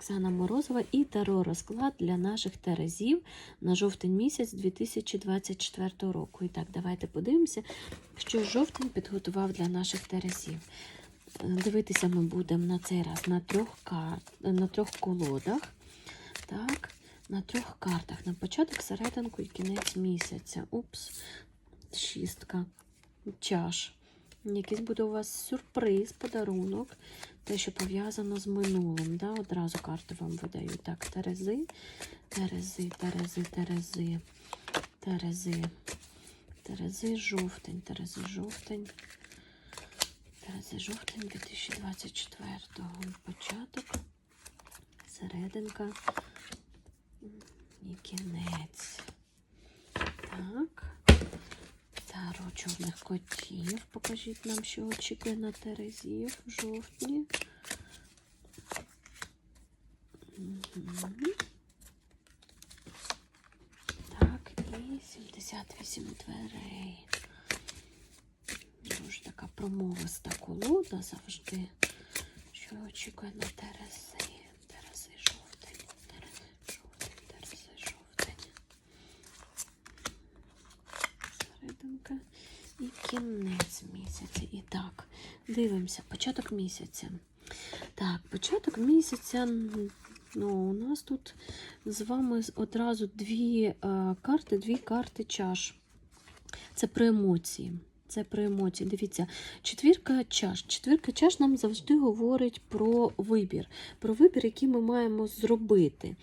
Оксана Морозова і Таро розклад для наших терезів на жовтень місяць 2024 року. І так, давайте подивимося, що жовтень підготував для наших терезів. Дивитися ми будемо на цей раз на трьох, карт, на трьох колодах. Так, на трьох картах. На початок, серединку і кінець місяця. Упс, шістка чаш. Якийсь буде у вас сюрприз, подарунок, те, що пов'язано з минулим. Да? Одразу карти вам видаю. Так, Терези, Терези, Терези, Терези, Терези, Терези, жовтень, Терези, жовтень. Терези, жовтень 2024-го. Початок, серединка і кінець. Так. Чорних котів. Покажіть нам, що очікує на Терезів в жовтні. Так, і 78 дверей. Дуже така промовиста колода завжди. Що очікує на? Терези жовтень. Терези жовтень, Терези жовтень. Серединка і кінець місяця. І так, дивимося, початок місяця. Так, початок місяця. Ну, у нас тут з вами одразу дві е, карти, дві карти чаш. Це про емоції. Це про емоції. Дивіться, четвірка чаш. Четвірка чаш нам завжди говорить про вибір, про вибір, який ми маємо зробити.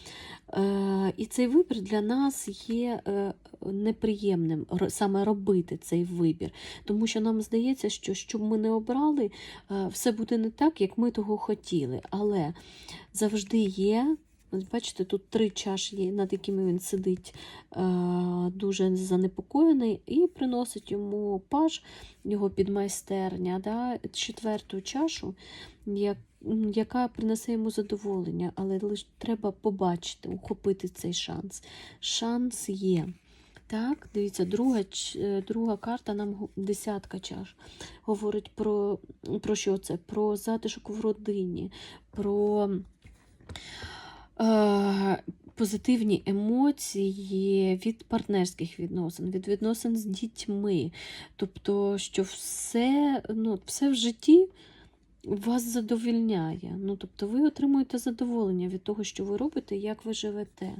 Е, і цей вибір для нас є е, неприємним, саме робити цей вибір. Тому що нам здається, що щоб ми не обрали, е, все буде не так, як ми того хотіли. Але завжди є. Ось бачите, тут три чаші, над якими він сидить е, дуже занепокоєний, і приносить йому паж, його підмайстерня, да, четверту чашу, як, яка принесе йому задоволення, але лише треба побачити, ухопити цей шанс. Шанс є. Так, дивіться, друга, е, друга карта нам десятка чаш. Говорить про, про що це? Про затишок в родині, про позитивні емоції від партнерських відносин, від відносин з дітьми. Тобто, що все, ну, все в житті вас задовільняє. Ну, тобто, ви отримуєте задоволення від того, що ви робите, як ви живете.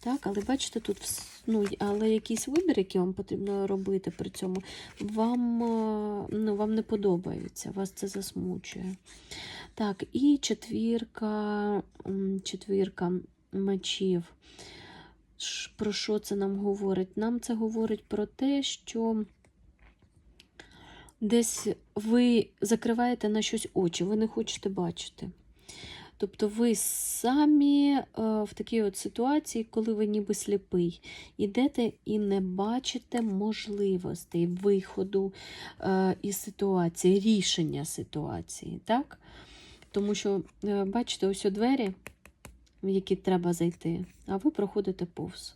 Так, але бачите, тут ну, але якийсь вибір, який вам потрібно робити при цьому, вам, е, ну, вам не подобається, вас це засмучує. Так, і четвірка, четвірка мечів. Про що це нам говорить? Нам це говорить про те, що десь ви закриваєте на щось очі, ви не хочете бачити. Тобто ви самі е, в такій от ситуації, коли ви ніби сліпий, ідете і не бачите можливостей виходу е, із ситуації, рішення ситуації. так? Тому що, е, бачите, ось у двері, в які треба зайти, а ви проходите повз.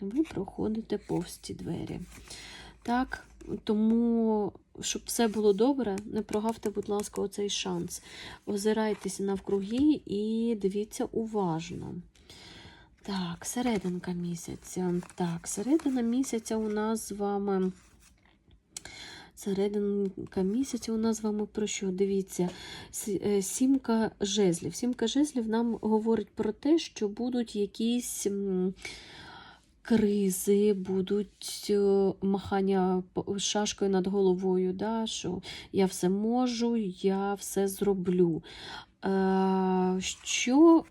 Ви проходите повз ці двері. Так, тому, щоб все було добре, не прогавте, будь ласка, оцей шанс. Озирайтеся навкруги і дивіться уважно. Так, серединка місяця. Так, середина місяця у нас з вами. Серединка місяця у нас з вами про що? Дивіться, е, сімка жезлів. Сімка жезлів нам говорить про те, що будуть якісь кризи, будуть е, махання шашкою над головою, да, що я все можу, я все зроблю. Е, що,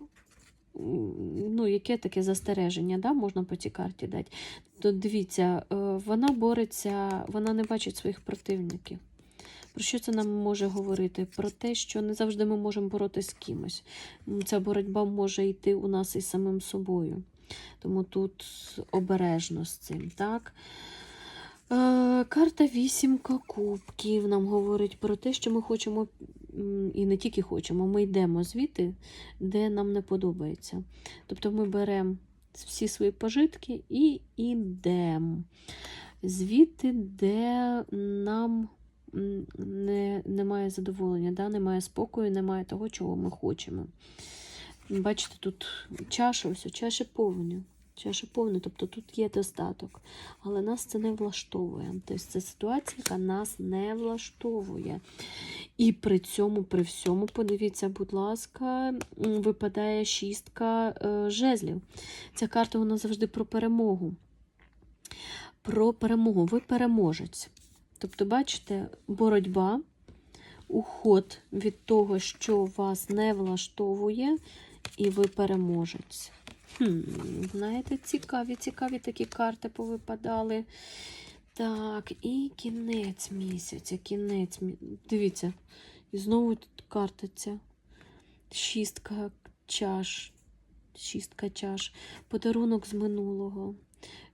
ну, яке таке застереження, да, можна по цій карті дати? То дивіться, е, вона бореться, вона не бачить своїх противників. Про що це нам може говорити? Про те, що не завжди ми можемо боротися з кимось. Ця боротьба може йти у нас із самим собою. Тому тут обережно з цим, так? Е, карта вісімка кубків нам говорить про те, що ми хочемо, і не тільки хочемо, ми йдемо звідти, де нам не подобається. Тобто ми беремо всі свої пожитки і йдемо звідти, де нам не, немає задоволення, да? немає спокою, немає того, чого ми хочемо. Бачите, тут чаша, ось чаші повні. Чаша повна, тобто тут є достаток. Але нас це не влаштовує. Тобто це ситуація, яка нас не влаштовує. І при цьому, при всьому, подивіться, будь ласка, випадає шістка е, жезлів. Ця карта вона завжди про перемогу. Про перемогу. Ви переможець. Тобто, бачите, боротьба, уход від того, що вас не влаштовує, і ви переможець. Знаєте, цікаві, цікаві такі карти повипадали. Так, і кінець місяця, кінець. мі- Дивіться, і знову тут карта ця. Шістка чаш. Шістка чаш. Подарунок з минулого.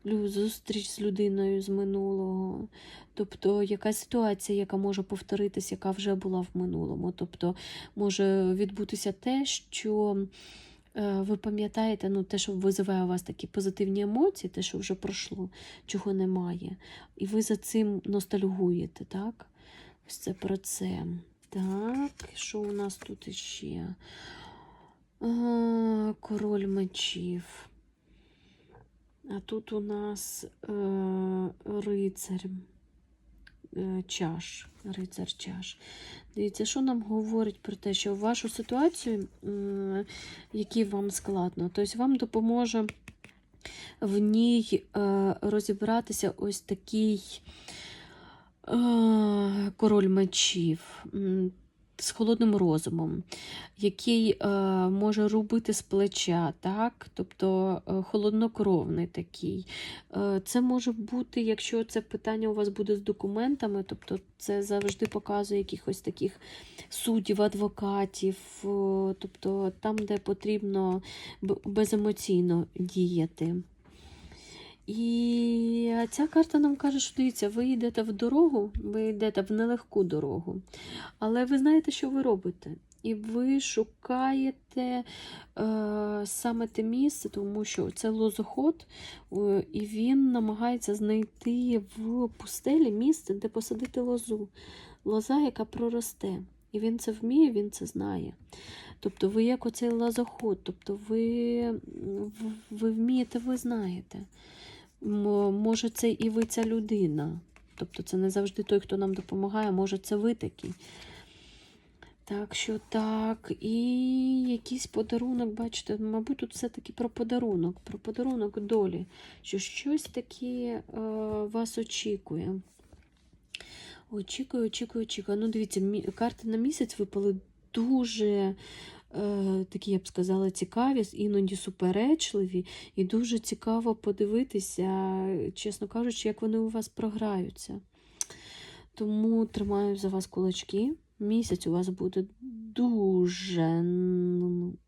Зустріч з людиною з минулого. Тобто якась ситуація, яка може повторитись, яка вже була в минулому. Тобто може відбутися те, що ви пам'ятаєте, ну, те, що визиває у вас такі позитивні емоції, те, що вже пройшло, чого немає. І ви за цим ностальгуєте, так? Ось це про це. Так, що у нас тут іще? А, король мечів. А тут у нас е, рицар е, чаш. Рицар чаш. Дивіться, що нам говорить про те, що вашу ситуацію, які вам складно, тобто вам допоможе в ній е, розібратися ось такий е, король мечів. З холодним розумом, який е, може робити з плеча, так? тобто е, холоднокровний такий. Е, це може бути, якщо це питання у вас буде з документами, тобто це завжди показує якихось таких суддів, адвокатів, о, тобто там, де потрібно беземоційно діяти. І ця карта нам каже, що дивіться, ви йдете в дорогу, ви йдете в нелегку дорогу, але ви знаєте, що ви робите. І ви шукаєте е, саме те місце, тому що це лозоход, е, і він намагається знайти в пустелі місце, де посадити лозу. Лоза, яка проросте. І він це вміє, він це знає. Тобто ви як оцей лозоход, тобто ви, ви вмієте, ви знаєте. Може, це і ви ця людина. Тобто це не завжди той, хто нам допомагає, може, це ви такий. Так що так, і якийсь подарунок, бачите, мабуть, тут все-таки про подарунок, про подарунок долі, що щось таке е, вас очікує. Очікую, очікую, очікую. Ну, дивіться, карти на місяць випали дуже такі, я б сказала, цікаві, іноді суперечливі, і дуже цікаво подивитися, чесно кажучи, як вони у вас програються. Тому тримаю за вас кулачки. Місяць у вас буде дуже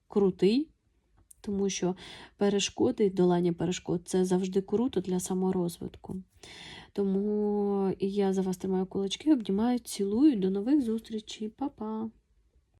крутий, тому що перешкоди, долання перешкод це завжди круто для саморозвитку. Тому я за вас тримаю кулачки, обнімаю, цілую. До нових зустрічей. Па-па!